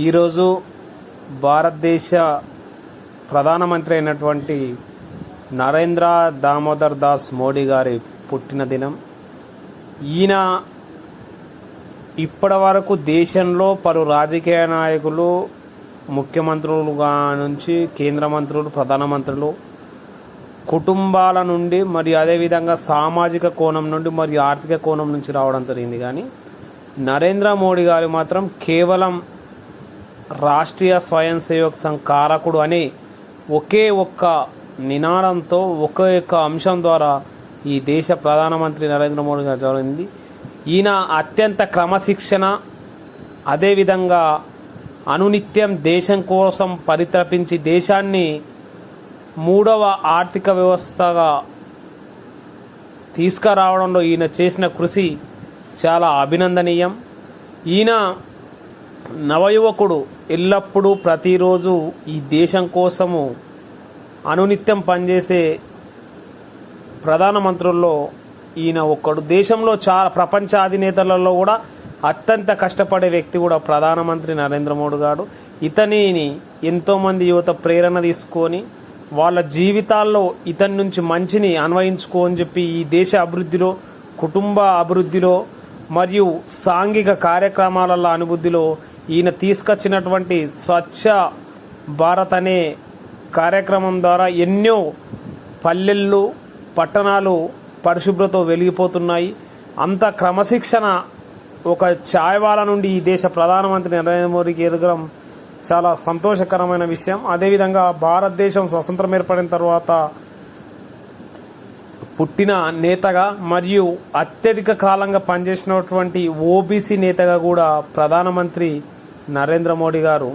ఈరోజు భారతదేశ ప్రధానమంత్రి అయినటువంటి నరేంద్ర దామోదర్ దాస్ మోడీ గారి పుట్టిన దినం ఈయన ఇప్పటి వరకు దేశంలో పలు రాజకీయ నాయకులు ముఖ్యమంత్రులుగా నుంచి కేంద్ర మంత్రులు ప్రధానమంత్రులు కుటుంబాల నుండి మరి అదేవిధంగా సామాజిక కోణం నుండి మరియు ఆర్థిక కోణం నుంచి రావడం జరిగింది. కానీ నరేంద్ర మోడీ గారు మాత్రం కేవలం రాష్ట్రీయ స్వయం సేవక్ సంఘ్ కారకుడు అని ఒకే ఒక్క నినాదంతో ఒకే ఒక్క అంశం ద్వారా ఈ దేశ ప్రధానమంత్రి నరేంద్ర మోడీ గారు జరిగింది. ఈయన అత్యంత క్రమశిక్షణ అదేవిధంగా అనునిత్యం దేశం కోసం పరితపించి దేశాన్ని మూడవ ఆర్థిక వ్యవస్థగా తీసుకురావడంలో ఈయన చేసిన కృషి చాలా అభినందనీయం. ఈయన నవయువకుడు ఎల్లప్పుడూ ప్రతిరోజు ఈ దేశం కోసము అనునిత్యం పనిచేసే ప్రధానమంత్రుల్లో ఈయన ఒక్కడు. దేశంలో చా ప్రపంచ అధినేతలలో కూడా అత్యంత కష్టపడే వ్యక్తి కూడా ప్రధానమంత్రి నరేంద్ర మోడీ గారు. ఇతనిని ఎంతోమంది యువత ప్రేరణ తీసుకొని వాళ్ళ జీవితాల్లో ఇతని నుంచి మంచిని అన్వయించుకో అని చెప్పి ఈ దేశ అభివృద్ధిలో కుటుంబ అభివృద్ధిలో మరియు సాంఘిక కార్యక్రమాలలో అనుభూతిలో ఈయన తీసుకొచ్చినటువంటి స్వచ్ఛ భారత్ అనే కార్యక్రమం ద్వారా ఎన్నో పల్లెళ్ళు పట్టణాలు పరిశుభ్రత వెలిగిపోతున్నాయి. అంత క్రమశిక్షణ ఒక ఛాయవాల నుండి ఈ దేశ ప్రధానమంత్రి నరేంద్ర మోడీకి ఎదగడం చాలా సంతోషకరమైన విషయం. అదేవిధంగా భారతదేశం స్వతంత్రం ఏర్పడిన తర్వాత పుట్టిన నేతగా మరియు అత్యధిక కాలంగా పనిచేసినటువంటి ఓబీసీ నేతగా కూడా ప్రధానమంత్రి నరేంద్ర మోడీ గారు